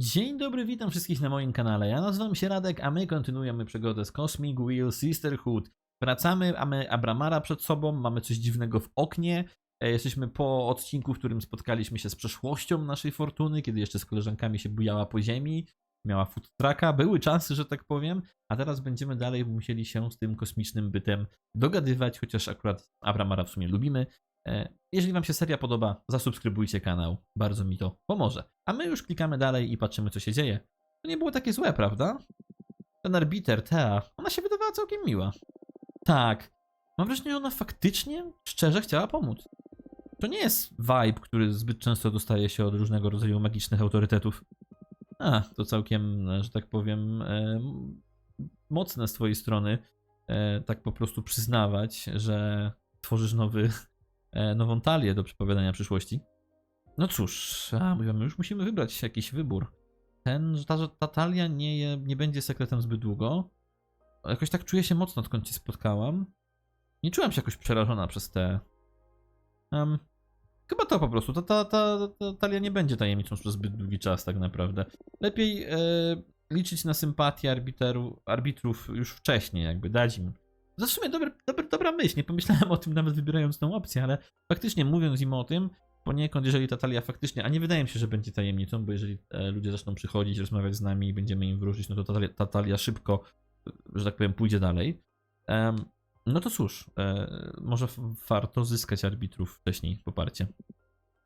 Dzień dobry, witam wszystkich na moim kanale. Ja nazywam się Radek, a my kontynuujemy przygodę z Cosmic Wheel Sisterhood. Wracamy, mamy Abramara przed sobą, mamy coś dziwnego w oknie. E, Jesteśmy po odcinku, w którym spotkaliśmy się z przeszłością naszej fortuny, kiedy jeszcze z koleżankami się bujała po ziemi, miała food trucka, były czasy, że tak powiem, a teraz będziemy dalej musieli się z tym kosmicznym bytem dogadywać, chociaż akurat Abramara w sumie lubimy. E, Jeżeli Wam się seria podoba, zasubskrybujcie kanał, bardzo mi to pomoże. A my już klikamy dalej i patrzymy, co się dzieje. To nie było takie złe, prawda? Ten arbiter, Tea, ona się wydawała całkiem miła. Tak, mam wrażenie, że ona faktycznie, szczerze chciała pomóc. To nie jest vibe, który zbyt często dostaje się od różnego rodzaju magicznych autorytetów. A, to całkiem, że tak powiem, e, mocne z Twojej strony, e, tak po prostu przyznawać, że tworzysz nowy nową talię do przepowiadania przyszłości. No cóż, a, już musimy wybrać jakiś wybór. Ten, ta, ta talia nie, nie będzie sekretem zbyt długo. Jakoś tak czuję się mocno, odkąd cię spotkałam. Nie czułam się jakoś przerażona przez te... Um, chyba to po prostu. Ta, ta, ta, ta talia nie będzie tajemnicą przez zbyt długi czas tak naprawdę. Lepiej e, liczyć na sympatię arbiteru, arbitrów już wcześniej, jakby dać im to w sumie dobra myśl, nie pomyślałem o tym nawet wybierając tą opcję, ale faktycznie mówiąc im o tym, poniekąd jeżeli ta talia faktycznie, a nie wydaje mi się, że będzie tajemnicą, bo jeżeli e, ludzie zaczną przychodzić, rozmawiać z nami i będziemy im wróżyć, no to ta talia, ta talia szybko, e, że tak powiem, pójdzie dalej. Em, no to cóż, e, może warto zyskać arbitrów wcześniej poparcie.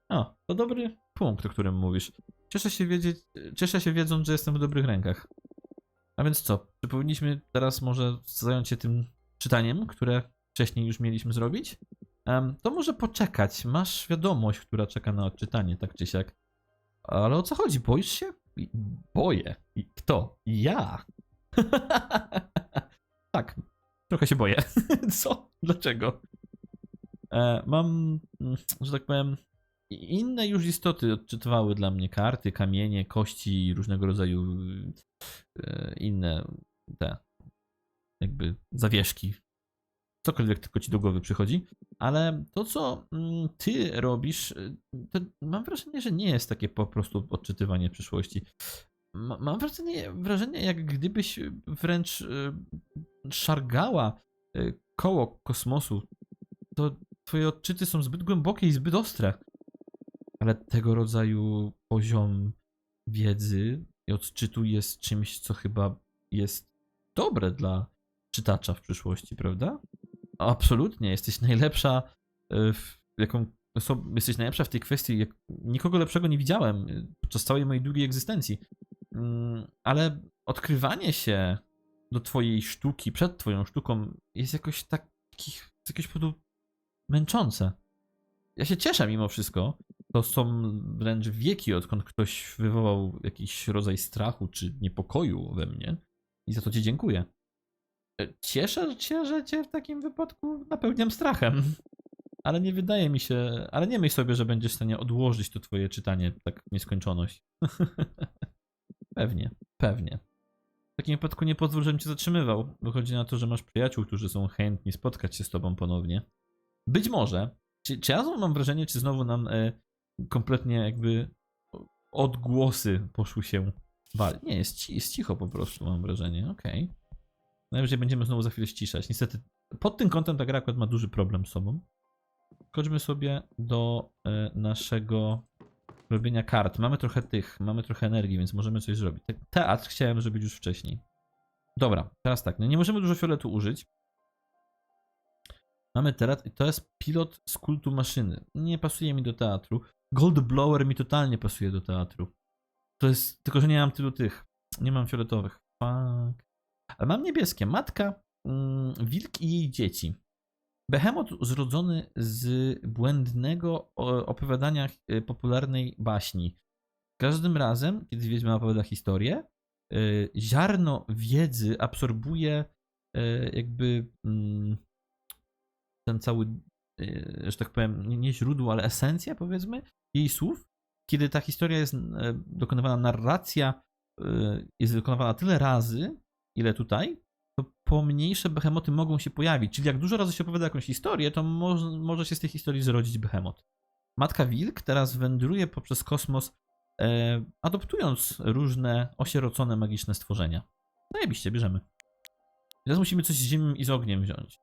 O, to dobry punkt, o którym mówisz. Cieszę się wiedzieć, cieszę się wiedząc, że jestem w dobrych rękach. A więc co, czy powinniśmy teraz może zająć się tym czytaniem, które wcześniej już mieliśmy zrobić? To może poczekać. Masz wiadomość, która czeka na odczytanie, tak czy siak. Ale o co chodzi? Boisz się? Boję. I kto? Ja. tak, trochę się boję. co? Dlaczego? E, mam, mm, że tak powiem, inne już istoty odczytywały dla mnie karty, kamienie, kości różnego rodzaju e, inne te jakby zawieszki. Cokolwiek tylko ci do głowy przychodzi. Ale to, co mm, ty robisz, y, to mam wrażenie, że nie jest takie po prostu odczytywanie przyszłości. Ma- Mam wrażenie, wrażenie, jak gdybyś wręcz y, szargała y, koło kosmosu. To twoje odczyty są zbyt głębokie i zbyt ostre. Ale tego rodzaju poziom wiedzy i odczytu jest czymś, co chyba jest dobre dla czytacza w przyszłości, prawda? Absolutnie, jesteś najlepsza y, w jaką jesteś najlepsza w tej kwestii. Nikogo lepszego nie widziałem y, podczas całej mojej długiej egzystencji. Mm, Ale odkrywanie się do twojej sztuki, przed twoją sztuką jest jakoś takich, z jakiegoś powodu męczące. Ja się cieszę mimo wszystko. To są wręcz wieki, odkąd ktoś wywołał jakiś rodzaj strachu czy niepokoju we mnie. I za to ci dziękuję. Cieszę się, że cię w takim wypadku napełniam strachem. Ale nie wydaje mi się, ale nie myśl sobie, że będziesz w stanie odłożyć to twoje czytanie tak w nieskończoność. pewnie, pewnie. W takim wypadku nie pozwól, żebym cię zatrzymywał. Wychodzi na to, że masz przyjaciół, którzy są chętni spotkać się z tobą ponownie. Być może. Czy, czy ja mam wrażenie, czy znowu nam e, kompletnie jakby odgłosy poszły się wal. Nie, jest, jest cicho po prostu, mam wrażenie. Okej. Najwyżej będziemy znowu za chwilę ściszać. Niestety, pod tym kątem ta gra akurat ma duży problem z sobą. Chodźmy sobie do e, naszego robienia kart. Mamy trochę tych, mamy trochę energii, więc możemy coś zrobić. Te- Teatr chciałem zrobić już wcześniej. Dobra, teraz tak. No nie możemy dużo fioletu użyć. Mamy teatr i to jest pilot z kultu maszyny. Nie pasuje mi do teatru. Gold Blower mi totalnie pasuje do teatru. To jest, tylko że nie mam tylu tych. Nie mam fioletowych. Fuck. Ale mam niebieskie. Matka, mm, wilk i jej dzieci. Behemoth zrodzony z błędnego opowiadania y, popularnej baśni. Każdym razem, kiedy Wiedźma opowiada historię, y, ziarno wiedzy absorbuje y, jakby mm, ten cały, że tak powiem, nie, źródło, ale esencja powiedzmy jej słów. Kiedy ta historia jest dokonywana, narracja jest wykonywana tyle razy, ile tutaj, to pomniejsze behemoty mogą się pojawić. Czyli jak dużo razy się opowiada jakąś historię, to może, może się z tej historii zrodzić behemot. Matka Wilk teraz wędruje poprzez kosmos e, adoptując różne osierocone magiczne stworzenia. Zajebiście, bierzemy. Teraz musimy coś z ziemią i z ogniem wziąć.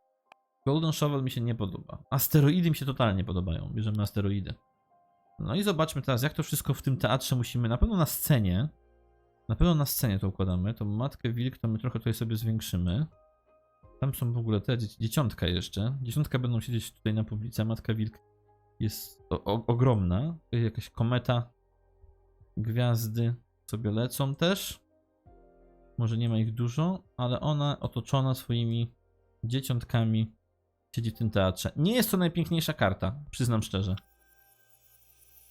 Golden Shovel mi się nie podoba. Asteroidy mi się totalnie podobają. Bierzemy asteroidy. No i zobaczmy teraz, jak to wszystko w tym teatrze musimy. Na pewno na scenie. Na pewno na scenie to układamy. To matkę wilk to my trochę tutaj sobie zwiększymy. Tam są w ogóle te dzieci, dzieciątka jeszcze. Dzieciątka będą siedzieć tutaj na publicy, a matka wilk jest o, o, ogromna. Jakaś kometa. Gwiazdy sobie lecą też. Może nie ma ich dużo, ale ona otoczona swoimi dzieciątkami siedzi w tym teatrze. Nie jest to najpiękniejsza karta, przyznam szczerze.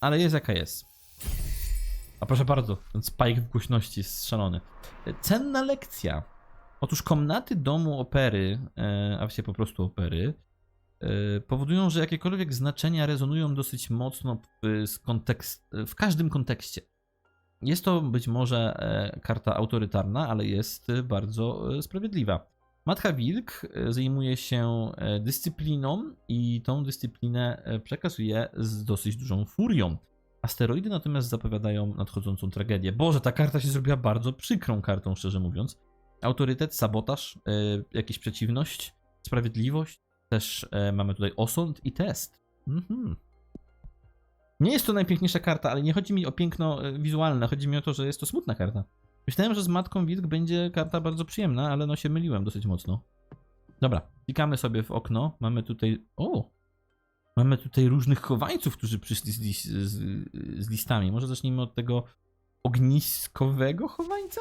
Ale jest jaka jest. A proszę bardzo, ten spike w głośności jest szalony. Cenna lekcja. Otóż komnaty domu opery, e, a właściwie po prostu opery, e, powodują, że jakiekolwiek znaczenia rezonują dosyć mocno w, kontekst, w każdym kontekście. Jest to być może e, karta autorytarna, ale jest bardzo sprawiedliwa. Matka Wilk zajmuje się dyscypliną i tą dyscyplinę przekazuje z dosyć dużą furią. Asteroidy natomiast zapowiadają nadchodzącą tragedię. Boże, ta karta się zrobiła bardzo przykrą kartą, szczerze mówiąc. Autorytet, sabotaż, e, jakaś przeciwność, sprawiedliwość. Też e, mamy tutaj osąd i test. Mhm. Nie jest to najpiękniejsza karta, ale nie chodzi mi o piękno e, wizualne, chodzi mi o to, że jest to smutna karta. Myślałem, że z Matką Wilk będzie karta bardzo przyjemna, ale no się myliłem dosyć mocno. Dobra, klikamy sobie w okno. Mamy tutaj. O! Mamy tutaj różnych chowańców, którzy przyszli z, z, z listami. Może zacznijmy od tego ogniskowego chowańca?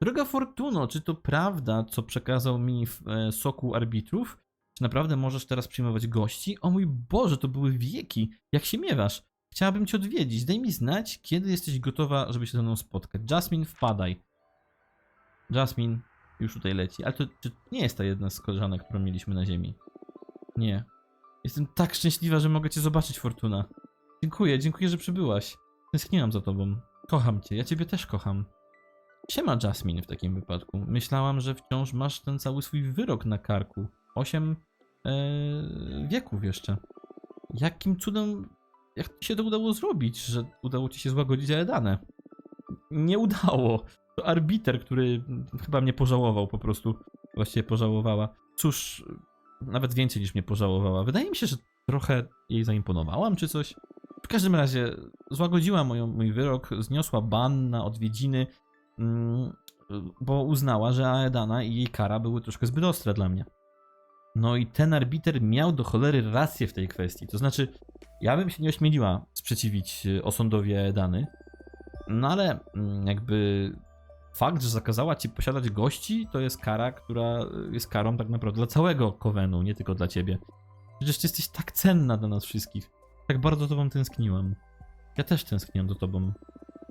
Droga Fortuno, czy to prawda, co przekazał mi w e, soku arbitrów? Czy naprawdę możesz teraz przyjmować gości? O mój Boże, to były wieki. Jak się miewasz? Chciałabym cię odwiedzić. Daj mi znać, kiedy jesteś gotowa, żeby się ze mną spotkać. Jasmine, wpadaj. Jasmine już tutaj leci. Ale to, to nie jest ta jedna z koleżanek, którą mieliśmy na ziemi. Nie. Jestem tak szczęśliwa, że mogę cię zobaczyć, Fortuna. Dziękuję, dziękuję, że przybyłaś. Tęskniłam za tobą. Kocham cię, ja ciebie też kocham. Siema, Jasmine, w takim wypadku. Myślałam, że wciąż masz ten cały swój wyrok na karku. Osiem e, wieków jeszcze. Jakim cudem, jak ci się to udało zrobić, że udało ci się złagodzić Aedanę? Nie udało. To arbiter, który chyba mnie pożałował po prostu. Właściwie pożałowała. Cóż, nawet więcej niż mnie pożałowała. Wydaje mi się, że trochę jej zaimponowałam, czy coś. W każdym razie złagodziła moją, mój wyrok, zniosła ban na odwiedziny, mm, bo uznała, że Aedana i jej kara były troszkę zbyt ostre dla mnie. No i ten arbiter miał do cholery rację w tej kwestii. To znaczy, ja bym się nie ośmieliła sprzeciwić y, osądowi Aedany, no ale mm, jakby fakt, że zakazała ci posiadać gości, to jest kara, która jest karą tak naprawdę dla całego Kowenu, nie tylko dla ciebie. Przecież ty jesteś tak cenna dla nas wszystkich. Tak bardzo tobą tęskniłam. Ja też tęskniłam do tobą.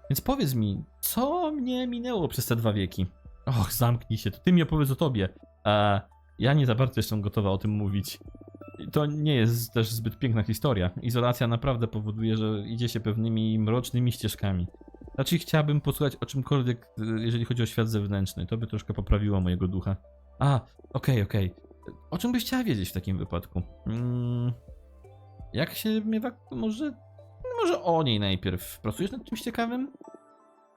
Więc powiedz mi, co mnie minęło przez te dwa wieki? Och, zamknij się, to ty mi opowiedz o tobie. A ja nie za bardzo jestem gotowa o tym mówić. To nie jest też zbyt piękna historia. Izolacja naprawdę powoduje, że idzie się pewnymi mrocznymi ścieżkami. Raczej chciałabym posłuchać o czymkolwiek, y, jeżeli chodzi o świat zewnętrzny. To by troszkę poprawiło mojego ducha. A, okej, okej. O czym byś chciała wiedzieć w takim wypadku? Mm, jak się miewa? Może, może o niej najpierw. Pracujesz nad czymś ciekawym?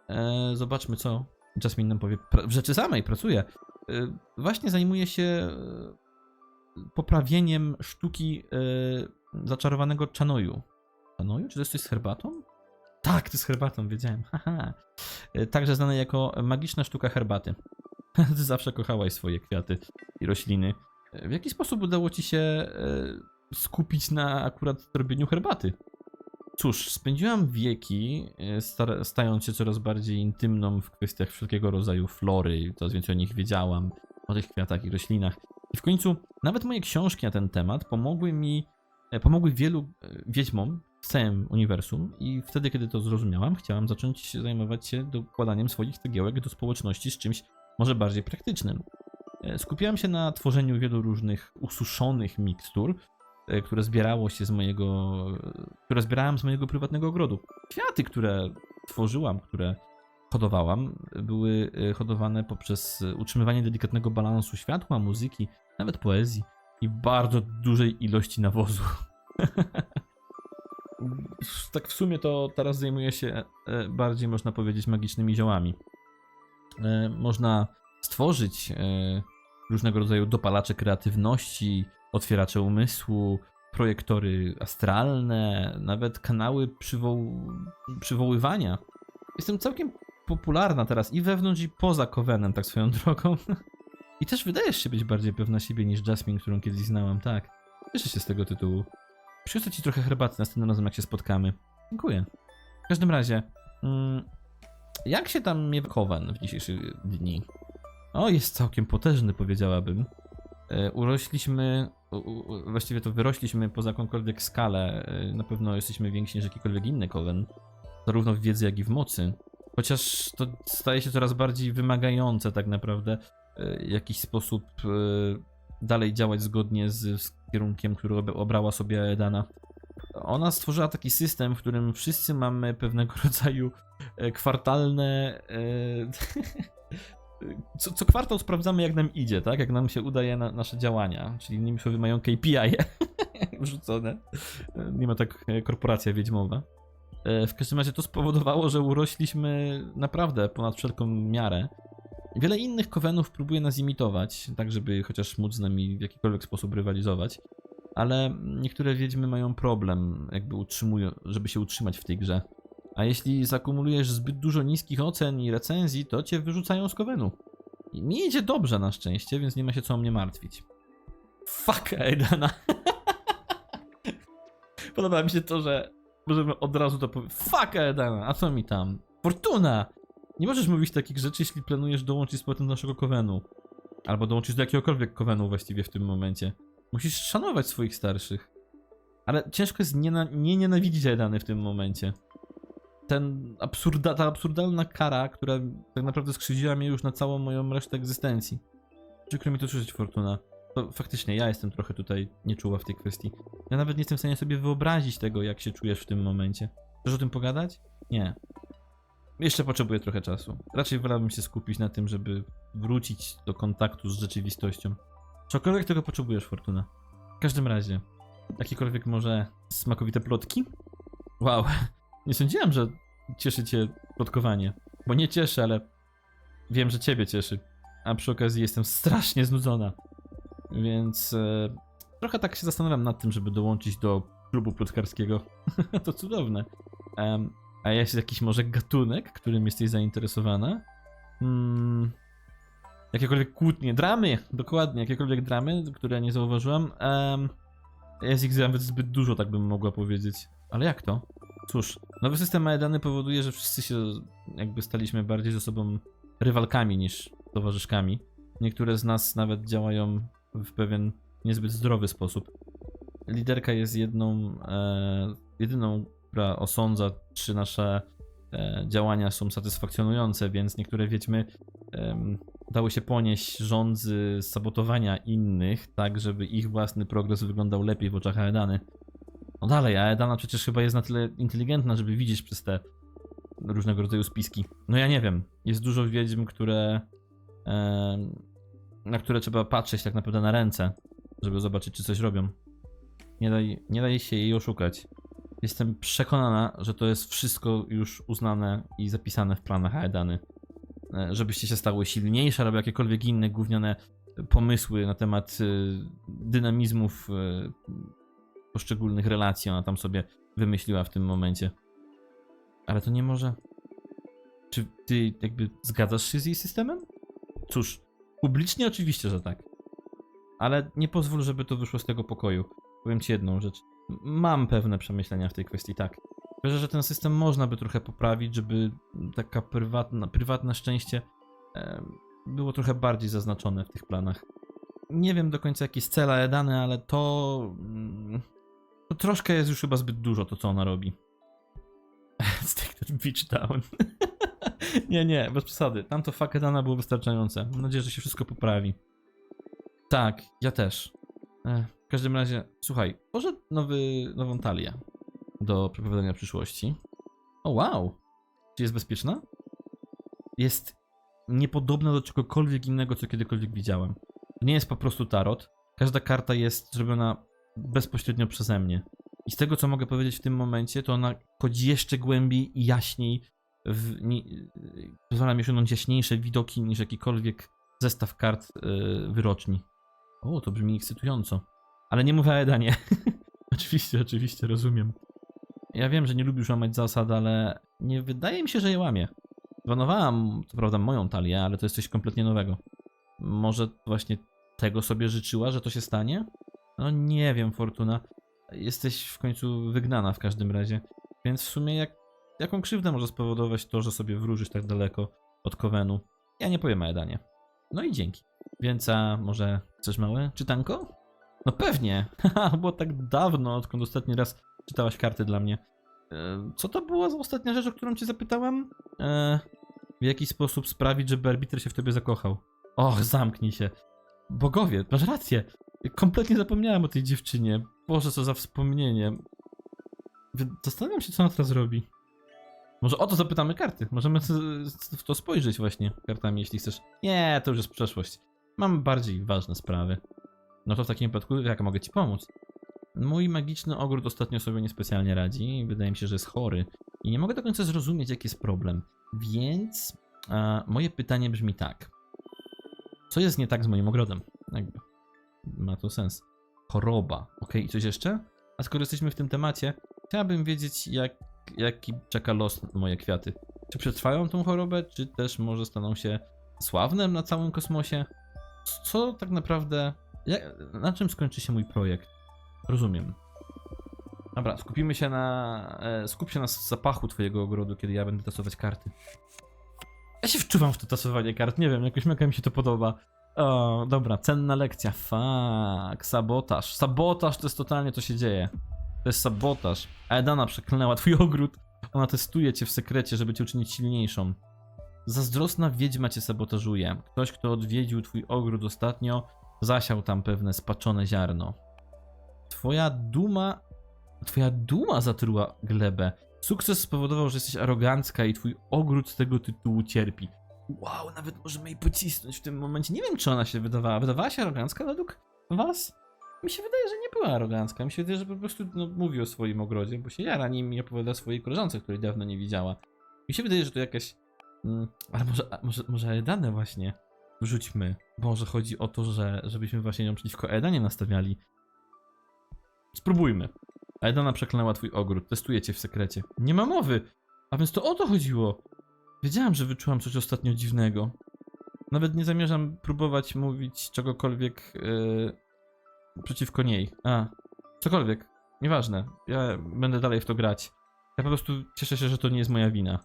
E, zobaczmy, co Jasmine nam powie. Pra- w rzeczy samej pracuje. E, właśnie zajmuje się e, poprawieniem sztuki e, zaczarowanego czanoju. Czanoju? Czy to jest coś z herbatą? Tak, to jest herbatą, wiedziałem. Haha. E, Także znane jako magiczna sztuka herbaty. Ty zawsze kochałaś swoje kwiaty i rośliny. E, W jaki sposób udało ci się e, skupić na akurat robieniu herbaty? Cóż, spędziłam wieki, stając się coraz bardziej intymną w kwestiach wszelkiego rodzaju flory, coraz więcej o nich wiedziałam, o tych kwiatach i roślinach. I w końcu nawet moje książki na ten temat pomogły mi, pomogły wielu wiedźmom całym uniwersum i wtedy, kiedy to zrozumiałam, chciałam zacząć zajmować się dokładaniem swoich cegiełek do społeczności z czymś może bardziej praktycznym. E, Skupiałem się na tworzeniu wielu różnych ususzonych mikstur, e, które zbierało się z mojego, które zbierałem z mojego prywatnego ogrodu. Kwiaty, które tworzyłam, które hodowałam, były e, hodowane poprzez e, utrzymywanie delikatnego balansu światła, muzyki, nawet poezji i bardzo dużej ilości nawozu. tak w sumie to teraz zajmuję się e, bardziej, można powiedzieć, magicznymi ziołami. E, Można stworzyć e, różnego rodzaju dopalacze kreatywności, otwieracze umysłu, projektory astralne, nawet kanały przywoł... przywoływania. Jestem całkiem popularna teraz i wewnątrz, i poza Covenem, tak swoją drogą. I też wydajesz się być bardziej pewna siebie niż Jasmine, którą kiedyś znałam, tak. Cieszę się z tego tytułu. Przyniosę ci trochę herbaty następnym razem, jak się spotkamy. Dziękuję. W każdym razie, mm, jak się tam miewa Coven w dzisiejszych dni? O, jest całkiem potężny, powiedziałabym. E, urośliśmy, właściwie to wyrośliśmy poza jakąkolwiek skalę. E, na pewno jesteśmy więksi niż jakikolwiek inny Coven. Zarówno w wiedzy, jak i w mocy. Chociaż to staje się coraz bardziej wymagające tak naprawdę e, w jakiś sposób dalej działać zgodnie z kierunkiem, który ob- obrała sobie Aedana. Ona stworzyła taki system, w którym wszyscy mamy pewnego rodzaju e, kwartalne. e, Co, co kwartał sprawdzamy, jak nam idzie, tak? Jak nam się udaje na, nasze działania. Czyli innymi słowy, mają KPI wrzucone. E, Nie ma tak korporacja wiedźmowa. W każdym razie to spowodowało, że urośliśmy naprawdę ponad wszelką miarę. Wiele innych kowenów próbuje nas imitować, tak żeby chociaż móc z nami w jakikolwiek sposób rywalizować. Ale niektóre wiedźmy mają problem, jakby utrzymują, żeby się utrzymać w tej grze. A jeśli zakumulujesz zbyt dużo niskich ocen i recenzji, to cię wyrzucają z kowenu. I mi idzie dobrze na szczęście, więc nie ma się co o mnie martwić. Fuck Aidana. Podoba mi się to, że możemy od razu to powiedzieć. Fuck Aidana, a co mi tam? Fortuna! Nie możesz mówić takich rzeczy, jeśli planujesz dołączyć z powrotem do naszego kowenu. Albo dołączyć do jakiegokolwiek kowenu właściwie w tym momencie. Musisz szanować swoich starszych. Ale ciężko jest nie, nie nienawidzić Aidany w tym momencie. Ten absurda, ta absurdalna kara, która tak naprawdę skrzywdziła mnie już na całą moją resztę egzystencji. Przykro mi to słyszeć, Fortuna. To faktycznie ja jestem trochę tutaj nieczuła w tej kwestii. Ja nawet nie jestem w stanie sobie wyobrazić tego, jak się czujesz w tym momencie. Chcesz o tym pogadać? Nie. Jeszcze potrzebuję trochę czasu. Raczej wolałbym się skupić na tym, żeby wrócić do kontaktu z rzeczywistością. Cokolwiek tego potrzebujesz, Fortuna. W każdym razie, jakiekolwiek może smakowite plotki? Wow, nie sądziłem, że cieszy cię plotkowanie. Bo nie cieszy, ale wiem, że ciebie cieszy. A przy okazji jestem strasznie znudzona. Więc e, trochę tak się zastanawiam nad tym, żeby dołączyć do klubu plotkarskiego. to cudowne. Em, a jest jakiś może gatunek, którym jesteś zainteresowana? Hmm, jakiekolwiek kłótnie, dramy, dokładnie, jakiekolwiek dramy, które nie zauważyłam. Um, jest ich nawet zbyt dużo, tak bym mogła powiedzieć. Ale jak to? Cóż, nowy system Aedany powoduje, że wszyscy się jakby staliśmy bardziej ze sobą rywalkami niż towarzyszkami. Niektóre z nas nawet działają w pewien niezbyt zdrowy sposób. Liderka jest jedną, e, jedyną, która osądza, czy nasze e, działania są satysfakcjonujące, więc niektóre wiedźmy dały się ponieść rządzy sabotowania innych, tak żeby ich własny progres wyglądał lepiej w oczach Aedany. No dalej, Aedana przecież chyba jest na tyle inteligentna, żeby widzieć przez te różnego rodzaju spiski. No ja nie wiem. Jest dużo wiedźm, które. na które trzeba patrzeć tak naprawdę na ręce, żeby zobaczyć, czy coś robią. Nie daj, nie daj się jej oszukać. Jestem przekonana, że to jest wszystko już uznane i zapisane w planach Aedany. E, Żebyście się stały silniejsze, albo jakiekolwiek inne gówniane pomysły na temat y, dynamizmów y, poszczególnych relacji ona tam sobie wymyśliła w tym momencie. Ale to nie może. Czy ty jakby zgadzasz się z jej systemem? Cóż, publicznie oczywiście, że tak. Ale nie pozwól, żeby to wyszło z tego pokoju. Powiem ci jedną rzecz. Mam pewne przemyślenia w tej kwestii, tak. Wierzę, że ten system można by trochę poprawić, żeby taka prywatna, prywatne szczęście em, było trochę bardziej zaznaczone w tych planach. Nie wiem do końca jaki jest cel ale to... mm, To troszkę jest już chyba zbyt dużo to, co ona robi. Take that bitch down. nie, nie, bez przesady. Tamto fuck Aedana było wystarczające. Mam nadzieję, że się wszystko poprawi. Tak, ja też. Ech, w każdym razie, słuchaj, może nowy, nową talię do przepowiadania przyszłości. O wow! Czy jest bezpieczna? Jest niepodobna do czegokolwiek innego, co kiedykolwiek widziałem. To nie jest po prostu tarot. Każda karta jest zrobiona bezpośrednio przeze mnie. I z tego, co mogę powiedzieć w tym momencie, to ona chodzi jeszcze głębiej i jaśniej, w, nie, pozwala mi osiągnąć jaśniejsze widoki niż jakikolwiek zestaw kart yy, wyroczni. O, to brzmi ekscytująco. Ale nie mówię Edanie. oczywiście, oczywiście, rozumiem. Ja wiem, że nie lubisz łamać zasad, ale nie wydaje mi się, że je łamie. Planowałam, co prawda, moją talię, ale to jest coś kompletnie nowego. Może właśnie tego sobie życzyła, że to się stanie? No nie wiem, Fortuna. Jesteś w końcu wygnana w każdym razie. Więc w sumie jak, jaką krzywdę może spowodować to, że sobie wróżysz tak daleko od Kowenu? Ja nie powiem Edanie. No i dzięki. Więc a może chcesz małe czytanko? No pewnie. Było tak dawno, odkąd ostatni raz czytałaś karty dla mnie. E, Co to była za ostatnia rzecz, o którą cię zapytałam? E, w jaki sposób sprawić, żeby arbiter się w tobie zakochał? Och, zamknij się. Bogowie, masz rację. Kompletnie zapomniałem o tej dziewczynie. Boże, co za wspomnienie. Zastanawiam się, co ona teraz robi. Może o to zapytamy karty. Możemy w to spojrzeć właśnie kartami, jeśli chcesz. Nie, to już jest przeszłość. Mam bardziej ważne sprawy. No to w takim wypadku, jak mogę ci pomóc? Mój magiczny ogród ostatnio sobie niespecjalnie radzi. Wydaje mi się, że jest chory. I nie mogę do końca zrozumieć, jaki jest problem. Więc moje pytanie brzmi tak. Co jest nie tak z moim ogrodem? Jakby. Ma to sens. Choroba. Ok, i coś jeszcze? A skoro jesteśmy w tym temacie, chciałabym wiedzieć, jak, jaki czeka los moje kwiaty. Czy przetrwają tą chorobę, czy też może staną się sławnym na całym kosmosie? Co tak naprawdę. Na czym skończy się mój projekt? Rozumiem. Dobra, skupimy się na. E, skup się na zapachu twojego ogrodu, kiedy ja będę tasować karty. Ja się wczuwam w to tasowanie kart, nie wiem, jakoś mega mi się to podoba. O, dobra, cenna lekcja. Fuck, sabotaż. Sabotaż to jest totalnie to się dzieje. To jest sabotaż. Aedana przeklęła twój ogród. Ona testuje cię w sekrecie, żeby cię uczynić silniejszą. Zazdrosna wiedźma cię sabotażuje. Ktoś, kto odwiedził twój ogród ostatnio, zasiał tam pewne spaczone ziarno. Twoja duma. Twoja duma zatruła glebę. Sukces spowodował, że jesteś arogancka i twój ogród z tego tytułu cierpi. Wow, nawet możemy jej pocisnąć w tym momencie. Nie wiem, czy ona się wydawała. Wydawała się arogancka według was? Mi się wydaje, że nie była arogancka. Mi się wydaje, że po prostu no, mówi o swoim ogrodzie, bo się jara nim i opowiada swojej koleżance, której dawno nie widziała. Mi się wydaje, że to jakaś... Mm, ale może, może, może Edanę właśnie wrzućmy. Może chodzi o to, że żebyśmy właśnie ją przeciwko Edanie nastawiali. Spróbujmy. Edana przeklęła twój ogród, testuje cię w sekrecie. Nie ma mowy! A więc to o to chodziło. Wiedziałam, że wyczułam coś ostatnio dziwnego. Nawet nie zamierzam próbować mówić czegokolwiek yy, przeciwko niej. A, cokolwiek. Nieważne. Ja będę dalej w to grać. Ja po prostu cieszę się, że to nie jest moja wina.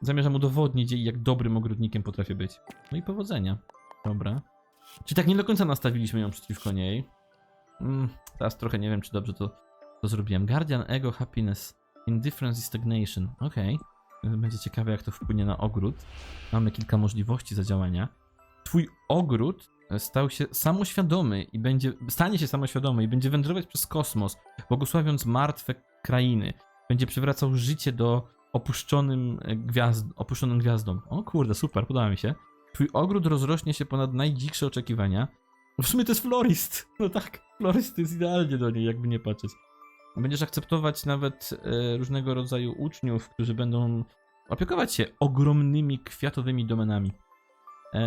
Zamierzam udowodnić jej, jak dobrym ogrodnikiem potrafię być. No i powodzenia. Dobra. Czyli tak nie do końca nastawiliśmy ją przeciwko niej. Mm, teraz trochę nie wiem, czy dobrze to, to zrobiłem. Guardian Ego Happiness. Indifference i Stagnation. Okej. Będzie ciekawe, jak to wpłynie na ogród. Mamy kilka możliwości zadziałania. Twój ogród stał się samoświadomy i będzie, stanie się samoświadomy i będzie wędrować przez kosmos, błogosławiąc martwe krainy. Będzie przywracał życie do opuszczonym e, gwiazd, gwiazdom. O kurde, super, podoba mi się. Twój ogród rozrośnie się ponad najdziksze oczekiwania. W sumie to jest florist. No tak, florist jest idealnie do niej, jakby nie patrzeć. Będziesz akceptować nawet e, różnego rodzaju uczniów, którzy będą opiekować się ogromnymi kwiatowymi domenami. E,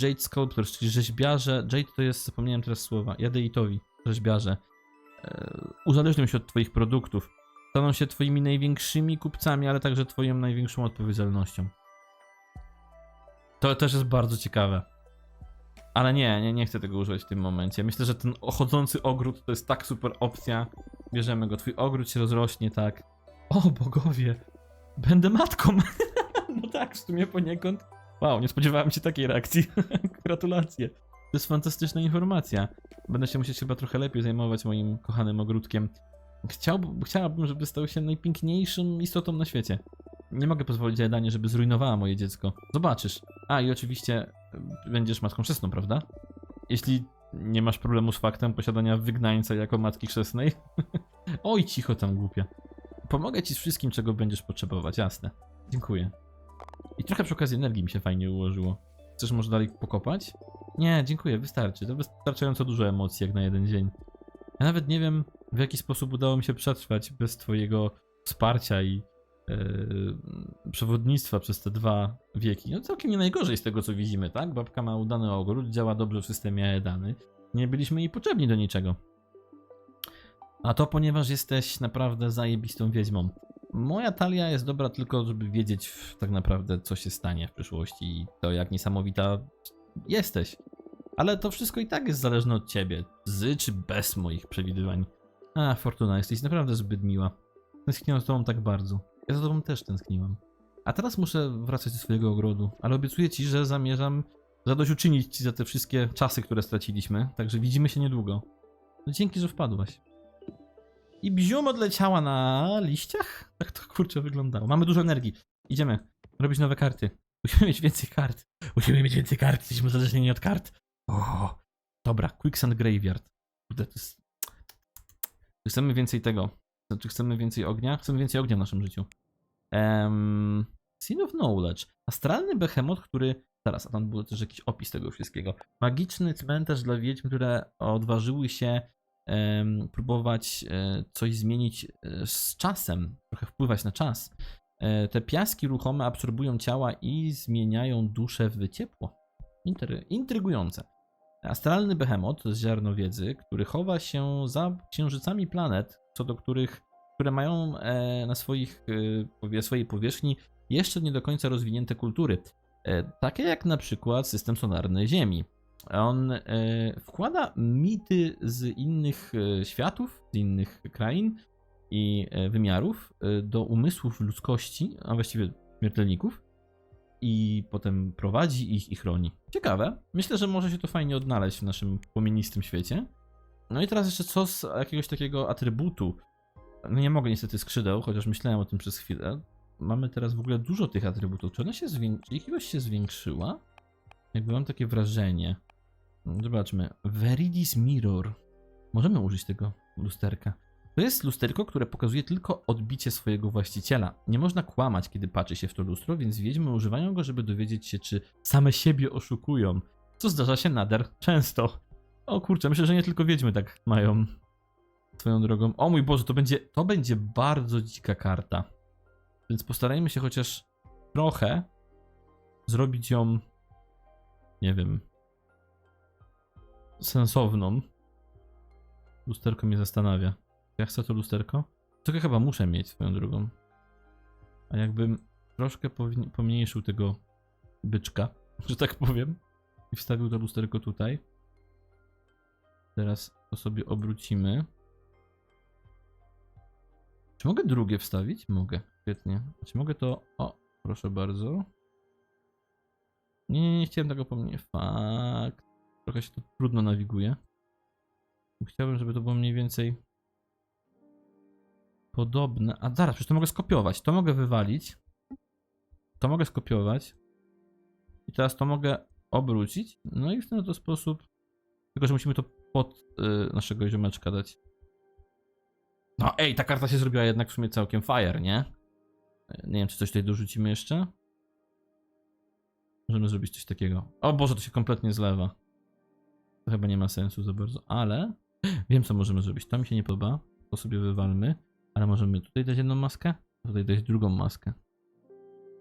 Jade Sculptors, czyli rzeźbiarze. Jade to jest, zapomniałem teraz słowa, Jadeitowi, rzeźbiarze. E, uzależnią się od Twoich produktów. Staną się Twoimi największymi kupcami, ale także Twoją największą odpowiedzialnością. To też jest bardzo ciekawe. Ale nie, nie, nie chcę tego używać w tym momencie. Myślę, że ten chodzący ogród to jest tak super opcja. Bierzemy go. Twój ogród się rozrośnie, tak. O bogowie, będę matką. no tak, w sumie poniekąd. Wow, nie spodziewałem się takiej reakcji. Gratulacje. To jest fantastyczna informacja. Będę się musieć chyba trochę lepiej zajmować moim kochanym ogródkiem. Chciałbym, chciałabym, żeby stał się najpiękniejszym istotą na świecie. Nie mogę pozwolić Edanie, żeby zrujnowała moje dziecko. Zobaczysz. A i oczywiście y, będziesz matką chrzestną, prawda? Jeśli nie masz problemu z faktem posiadania wygnańca jako matki chrzestnej. Oj, cicho tam głupia. Pomogę ci z wszystkim, czego będziesz potrzebować, jasne. Dziękuję. I trochę przy okazji energii mi się fajnie ułożyło. Chcesz może dalej pokopać? Nie, dziękuję, wystarczy. To wystarczająco dużo emocji jak na jeden dzień. Ja nawet nie wiem, w jaki sposób udało mi się przetrwać bez twojego wsparcia i e, przewodnictwa przez te dwa wieki. No całkiem nie najgorzej z tego, co widzimy, tak? Babka ma udany ogród, działa dobrze w systemie Aedany. Nie byliśmy jej potrzebni do niczego. A to ponieważ jesteś naprawdę zajebistą wiedźmą. Moja talia jest dobra tylko, żeby wiedzieć tak naprawdę, co się stanie w przyszłości i to, jak niesamowita jesteś. Ale to wszystko i tak jest zależne od ciebie, z czy bez moich przewidywań. A, Fortuna, jesteś naprawdę zbyt miła. Tęskniłam z tobą tak bardzo. Ja za tobą też tęskniłam. A teraz muszę wracać do swojego ogrodu, ale obiecuję ci, że zamierzam zadośćuczynić ci za te wszystkie czasy, które straciliśmy, także widzimy się niedługo. No dzięki, że wpadłaś. I bzium odleciała na liściach? Tak to kurczę wyglądało. Mamy dużo energii. Idziemy robić nowe karty. Musimy mieć więcej kart. Musimy mieć więcej kart. Jesteśmy uzależnieni od kart. O, dobra, Quicksand Graveyard. Kurde, to jest... Czy chcemy więcej tego? Czy chcemy więcej ognia? Chcemy więcej ognia w naszym życiu. Um, Sin of Knowledge. Astralny behemoth, który... Zaraz, a tam był też jakiś opis tego wszystkiego. Magiczny cmentarz dla wiedźm, które odważyły się em, próbować e, coś zmienić e, z czasem, trochę wpływać na czas. E, te piaski ruchome absorbują ciała i zmieniają duszę w ciepło. Inter, intrygujące. Astralny behemoth to jest ziarno wiedzy, który chowa się za księżycami planet, co do których, które mają e, na swoich, e, powie- swojej powierzchni jeszcze nie do końca rozwinięte kultury. E, takie jak na przykład system solarny Ziemi. On e, wkłada mity z innych e, światów, z innych krain i e, wymiarów e, do umysłów ludzkości, a właściwie śmiertelników i potem prowadzi ich i chroni. Ciekawe. Myślę, że może się to fajnie odnaleźć w naszym płomienistym świecie. No i teraz jeszcze co z jakiegoś takiego atrybutu. No nie mogę niestety skrzydeł, chociaż myślałem o tym przez chwilę. Mamy teraz w ogóle dużo tych atrybutów. Czy ona się zwiększyła? Ilość się zwiększyła? Jakby mam takie wrażenie. Zobaczmy. Veridis Mirror. Możemy użyć tego lusterka. To jest lusterko, które pokazuje tylko odbicie swojego właściciela. Nie można kłamać, kiedy patrzy się w to lustro, więc wiedźmy używają go, żeby dowiedzieć się, czy same siebie oszukują. Co zdarza się nader często. O kurczę, myślę, że nie tylko wiedźmy tak mają. Swoją drogą. O mój Boże, to będzie, to będzie bardzo dzika karta. Więc postarajmy się chociaż trochę zrobić ją, nie wiem, sensowną. Lusterko mnie zastanawia. Ja chcę to lusterko? Trochę chyba muszę mieć swoją drogą. A jakbym troszkę pomniejszył tego byczka, że tak powiem, i wstawił to lusterko tutaj. Teraz to sobie obrócimy. Czy mogę drugie wstawić? Mogę. Świetnie. Czy mogę to... O, proszę bardzo. Nie, nie, nie chciałem tego pomnieć. Fakt. Trochę się to trudno nawiguje. Chciałbym, żeby to było mniej więcej podobne. A zaraz, przecież to mogę skopiować. To mogę wywalić. To mogę skopiować. I teraz to mogę obrócić. No i w ten sposób. Tylko, że musimy to pod y, naszego ziomeczka dać. No ej, ta karta się zrobiła jednak w sumie całkiem fire, nie? Nie wiem, czy coś tutaj dorzucimy jeszcze. Możemy zrobić coś takiego. O Boże, to się kompletnie zlewa. To chyba nie ma sensu za bardzo, ale wiem, co możemy zrobić. To mi się nie podoba. To sobie wywalmy. Ale możemy tutaj dać jedną maskę, tutaj dać drugą maskę.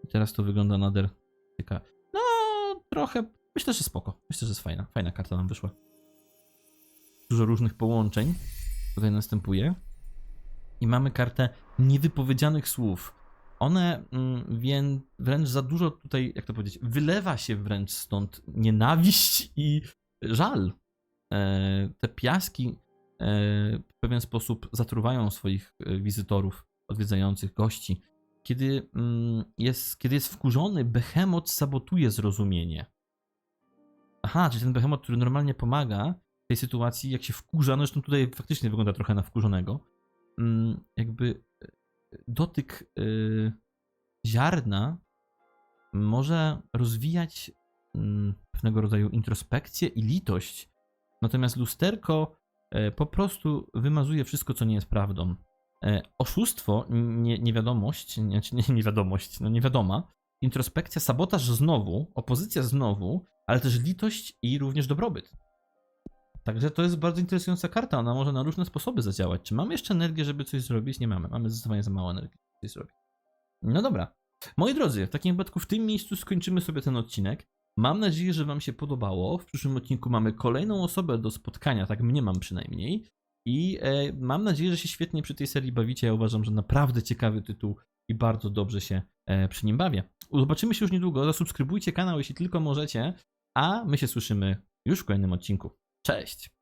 I teraz to wygląda nader ciekawe. No, trochę. Myślę, że spoko. Myślę, że jest fajna. Fajna karta nam wyszła. Dużo różnych połączeń tutaj następuje. I mamy kartę niewypowiedzianych słów. One mm, wię, wręcz za dużo tutaj, jak to powiedzieć, wylewa się wręcz stąd nienawiść i żal. E, te piaski w pewien sposób zatruwają swoich e, wizytorów, odwiedzających gości. Kiedy, mm, jest, kiedy jest wkurzony, Behemoth sabotuje zrozumienie. Aha, czyli ten Behemoth, który normalnie pomaga w tej sytuacji, jak się wkurza, no zresztą tutaj faktycznie wygląda trochę na wkurzonego, mm, jakby e, dotyk e, ziarna może rozwijać mm, pewnego rodzaju introspekcję i litość, natomiast lusterko e, po prostu wymazuje wszystko, co nie jest prawdą. E, Oszustwo, nie, niewiadomość, nie, czy nie, niewiadomość, no niewiadoma, introspekcja, sabotaż znowu, opozycja znowu, ale też litość i również dobrobyt. Także to jest bardzo interesująca karta, ona może na różne sposoby zadziałać. Czy mamy jeszcze energię, żeby coś zrobić? Nie mamy, mamy zdecydowanie za mało energii, żeby coś zrobić. No dobra. Moi drodzy, w takim wypadku w tym miejscu skończymy sobie ten odcinek. Mam nadzieję, że Wam się podobało. W przyszłym odcinku mamy kolejną osobę do spotkania, tak mnie mam przynajmniej. I e, mam nadzieję, że się świetnie przy tej serii bawicie. Ja uważam, że naprawdę ciekawy tytuł i bardzo dobrze się e, przy nim bawię. Zobaczymy się już niedługo. Zasubskrybujcie kanał, jeśli tylko możecie. A my się słyszymy już w kolejnym odcinku. Cześć!